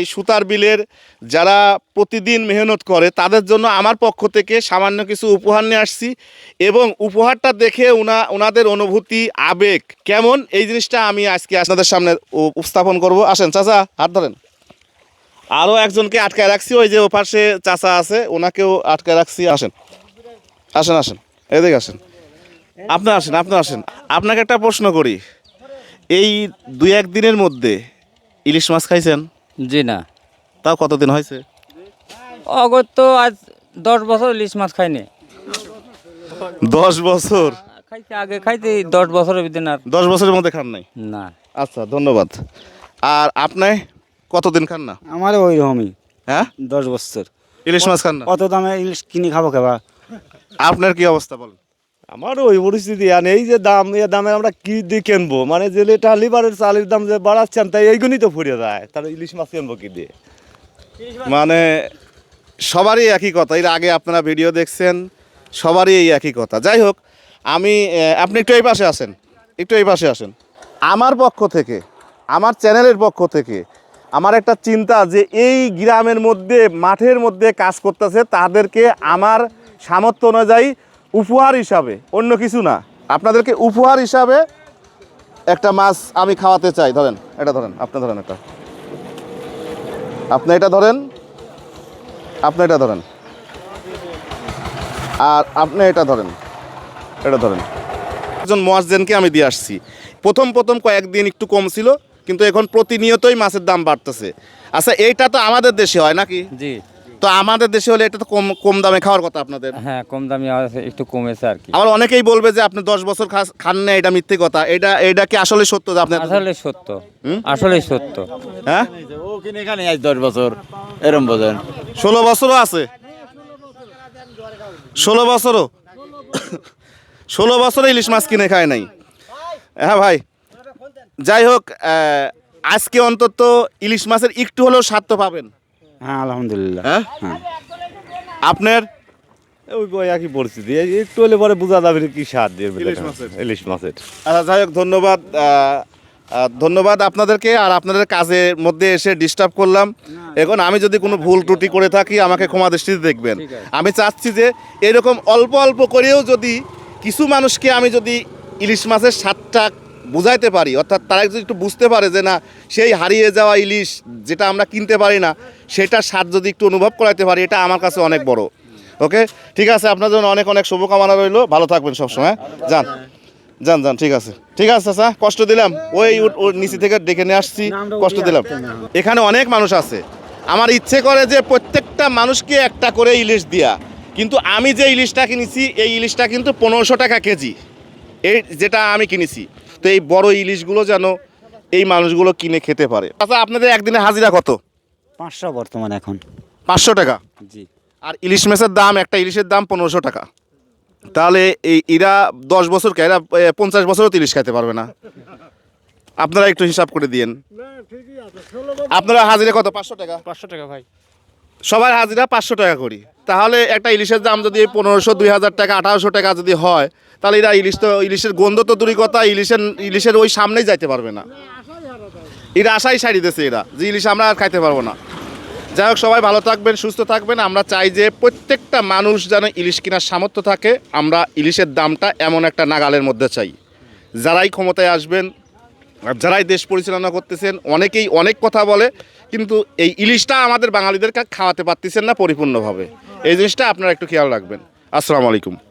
এই সুতার বিলের যারা প্রতিদিন মেহনত করে, তাদের জন্য আমার পক্ষ থেকে সামান্য কিছু উপহার নিয়ে আসছি এবং উপহারটা দেখে ওনা ওনাদের অনুভূতি, আবেগ কেমন? এই জিনিসটা আমি আজকে আপনাদের সামনে উপস্থাপন করব। আসেন, চাচা, হাত ধরেন। আরও একজনকে আটকায় রাখছি, ওই যে ওপাশে চাচা আছে ওনাকেও আটকায় রাখছি। আসেন আসেন আসেন, এদিকে আসেন। আপনি আসেন আপনি আসেন। আপনাকে একটা প্রশ্ন করি, এই দুই এক দিনের মধ্যে ইলিশ মাছ খাইছেন? জি না। তাও কতদিন হয়েছে? অগত তো আজ দশ বছর ইলিশ মাছ খাইনি। দশ বছর? খাইতে আগে খাইতে দশ বছরের ভিতরে আর দশ বছরের মধ্যে খান নাই? না। আচ্ছা ধন্যবাদ। আর আপনি কতদিন খান না? আমার ওই রকমই। হ্যাঁ? দশ বছর। ইলিশ মাছ খান না? অত দামে ইলিশ কিনে খাব খাবা আপনার কি অবস্থা বলেন? আমার ওই পরিস্থিতি আর এই যে দাম এই দামে আমরা কি দিয়ে কিনবো? মানে যে এটা লিভারের চালের দাম যে বাড়াচ্ছেন তাই এইগুলোই তো ফুরিয়ে যায়। তাহলে ইলিশ মাছ কিনবো কি দিয়ে? মানে সবারই একই কথা। এর আগে আপনারা ভিডিও দেখছেন সবারই এই একই কথা। যাই হোক আমি আপনি একটু এই পাশে আসেন। একটু এই পাশে আসেন। আমার পক্ষ থেকে আমার চ্যানেলের পক্ষ থেকে আমার একটা চিন্তা যে এই গ্রামের মধ্যে মাঠের মধ্যে কাজ করতেছে তাদেরকে আমার সামর্থ্য অনুযায়ী উপহার হিসাবে, অন্য কিছু না। আপনাদেরকে উপহার হিসাবে একটা মাছ আমি খাওয়াতে চাই। ধরেন, এটা ধরেন, আপনি ধরেন এটা আপনি এটা ধরেন, আপনি এটা ধরেন। আর আপনি এটা ধরেন এটা ধরেন। একজন মোয়াজ্জেনকে আমি দিয়ে আসছি। প্রথম প্রথম কয়েকদিন একটু কম ছিল, কিন্তু এখন প্রতিনিয়তই মাছের দাম বাড়তেছে। আচ্ছা এইটা তো আমাদের দেশে হয় নাকি? জি। তো আমাদের দেশে হলে এটা তো কম কম দামে খাওয়ার কথা আপনাদের। হ্যাঁ কম দামে আছে, একটু কমেছে আর কি। আবার অনেকেই বলবে যে আপনি দশ বছর খান না এটা মিথ্যে কথা। এটা এটা কি আসলে সত্য যে আপনি আসলে সত্য? আসলে সত্য। হ্যাঁ? ও কিনে এখানে আজ দশ বছর? এরম বোঝেন। ষোলো বছরও আছে? ষোলো বছরও? ষোলো বছরে ইলিশ মাছ কিনে খায় নাই। হ্যাঁ ভাই যাই হোক আজকে অন্তত ইলিশ মাছের একটু হলেও স্বাদ তো পাবেন। হ্যাঁ আলহামদুলিল্লাহ। হ্যাঁ? হ্যাঁ। আপনার? ওই বই একই পরিস্থিতি এই একটু হলে পরে বোঝা যাবে কি দিয়ে ইলিশ মাছের। ইলিশ মাছের। আচ্ছা যাই হোক ধন্যবাদ ধন্যবাদ আপনাদেরকে আর আপনাদের কাজের মধ্যে এসে ডিস্টার্ব করলাম। এখন আমি যদি কোনো ভুল ত্রুটি করে থাকি আমাকে ক্ষমা দৃষ্টিতে দেখবেন। আমি চাচ্ছি যে এরকম অল্প অল্প করেও যদি কিছু মানুষকে আমি যদি ইলিশ মাছের স্বাদটা বুঝাইতে পারি অর্থাৎ তারা যদি একটু বুঝতে পারে যে না সেই হারিয়ে যাওয়া ইলিশ যেটা আমরা কিনতে পারি না সেটার স্বাদ যদি একটু অনুভব করাইতে পারি এটা আমার কাছে অনেক বড়। ওকে? ঠিক আছে আপনার জন্য অনেক অনেক শুভকামনা রইল। ভালো থাকবেন সবসময় যান যান যান ঠিক আছে। ঠিক আছে চাচা কষ্ট দিলাম। ওই নিচে থেকে ডেকে নিয়ে আসছি কষ্ট দিলাম। এখানে অনেক মানুষ আছে। আমার ইচ্ছে করে যে প্রত্যেকটা মানুষকে একটা করে ইলিশ দিয়া কিন্তু আমি যে ইলিশটা কিনেছি এই ইলিশটা কিন্তু পনেরোশো টাকা কেজি। এই যেটা আমি কিনেছি। তো এই বড় ইলিশগুলো যেন এই মানুষগুলো কিনে খেতে পারে। আচ্ছা আপনাদের একদিনে হাজিরা কত? পাঁচশো বর্তমান এখন। পাঁচশো টাকা? জি। আর ইলিশ মাছের দাম একটা ইলিশের দাম পনেরোশো টাকা। তাহলে এই এরা দশ বছর কে এরা পঞ্চাশ বছরও ইলিশ খাইতে পারবে না। আপনারা একটু হিসাব করে দিয়েন। আপনারা হাজিরা কত? পাঁচশো টাকা? পাঁচশো টাকা ভাই। সবার হাজিরা পাঁচশো টাকা করি। তাহলে একটা ইলিশের দাম যদি পনেরোশো দুই হাজার টাকা, আঠারোশো টাকা যদি হয়, তাহলে এরা ইলিশ তো, ইলিশের গন্ধ তো দূরই কথা, ইলিশের ইলিশের ওই সামনেই যাইতে পারবে না। এরা আশাই সারিতেছে এরা, যে ইলিশ আমরা আর খাইতে পারব না। যাই হোক, সবাই ভালো থাকবেন, সুস্থ থাকবেন। আমরা চাই যে প্রত্যেকটা মানুষ যেন ইলিশ কেনার সামর্থ্য থাকে। আমরা ইলিশের দামটা এমন একটা নাগালের মধ্যে চাই। যারাই ক্ষমতায় আসবেন, আর যারাই দেশ পরিচালনা করতেছেন, অনেকেই অনেক কথা বলে, কিন্তু এই ইলিশটা আমাদের বাঙালিদের খাওয়াতে পারতেছেন না পরিপূর্ণভাবে। এই জিনিসটা আপনারা একটু খেয়াল রাখবেন। আসসালামু আলাইকুম।